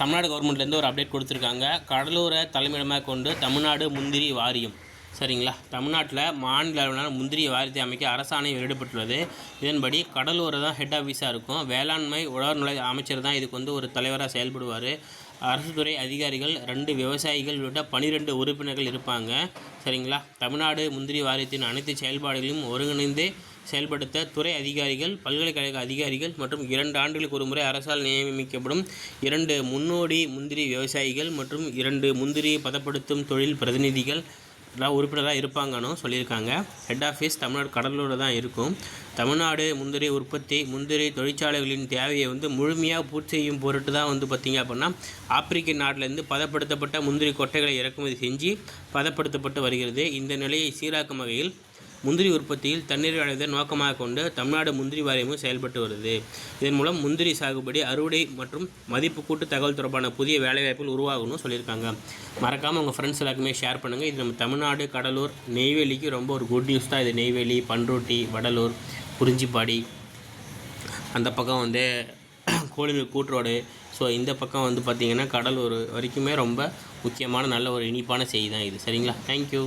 தமிழ்நாடு கவர்மெண்ட்லேருந்து ஒரு அப்டேட் கொடுத்துருக்காங்க. கடலூரை தலைமையிடமாக கொண்டு தமிழ்நாடு முந்திரி வாரியம். சரிங்களா? தமிழ்நாட்டில் மாநில அளவிலான முந்திரி வாரியத்தை அமைக்க அரசாணை வெளியிடப்பட்டுள்ளது. இதன்படி கடலூரை தான் ஹெட் ஆஃபீஸாக இருக்கும். வேளாண்மை உழவர்நிலை அமைச்சர் தான் இதுக்கு வந்து ஒரு தலைவராக செயல்படுவார். அரசு துறை அதிகாரிகள் ரெண்டு விவசாயிகள் உள்ளிட்ட பனிரெண்டு உறுப்பினர்கள் இருப்பாங்க. சரிங்களா? தமிழ்நாடு முந்திரி வாரியத்தின் அனைத்து செயல்பாடுகளையும் ஒருங்கிணைந்து செயல்படுத்த துறை அதிகாரிகள் பல்கலைக்கழக அதிகாரிகள் மற்றும் இரண்டு ஆண்டுகளுக்கு ஒரு முறை அரசால் நியமிக்கப்படும் இரண்டு முன்னோடி முந்திரி விவசாயிகள் மற்றும் இரண்டு முந்திரி பதப்படுத்தும் தொழில் பிரதிநிதிகள் உறுப்பினராக இருப்பாங்கன்னு சொல்லியிருக்காங்க. ஹெட் ஆஃபீஸ் தமிழ்நாடு கடலூரில் தான் இருக்கும். தமிழ்நாடு முந்திரி உற்பத்தி முந்திரி தொழிற்சாலைகளின் தேவையை வந்து முழுமையாக பூர்த்தி செய்யும் பொருட்டு தான் வந்து பார்த்திங்க அப்படின்னா ஆப்பிரிக்க நாட்டிலேருந்து பதப்படுத்தப்பட்ட முந்திரி கொட்டைகளை இறக்குமதி செஞ்சு பதப்படுத்தப்பட்டு வருகிறது. இந்த நிலையை சீராக்கும் வகையில் முந்திரி உற்பத்தியில் தண்ணீர் அடைவதை நோக்கமாக கொண்டு தமிழ்நாடு முந்திரி வாரியமும் செயல்பட்டு வருது. இதன் மூலம் முந்திரி சாகுபடி அறுவடை மற்றும் மதிப்பு கூட்டு தகவல் தொடர்பான புதிய வேலைவாய்ப்புகள் உருவாகணும்னு சொல்லியிருக்காங்க. மறக்காமல் உங்கள் ஃப்ரெண்ட்ஸ் எல்லாருக்குமே ஷேர் பண்ணுங்கள் இது நம்ம தமிழ்நாடு கடலூர் நெய்வேலிக்கு ரொம்ப ஒரு குட் நியூஸ் தான். இது நெய்வேலி பண்ருட்டி வடலூர் குறிஞ்சிப்பாடி. அந்த பக்கம் வந்து கோழிமீர் கூட்டுரோடு ஸோ இந்த பக்கம் வந்து பார்த்திங்கன்னா கடலூர் வரைக்குமே ரொம்ப முக்கியமான நல்ல ஒரு இனிப்பான செய்தி தான் இது. சரிங்களா? தேங்க்யூ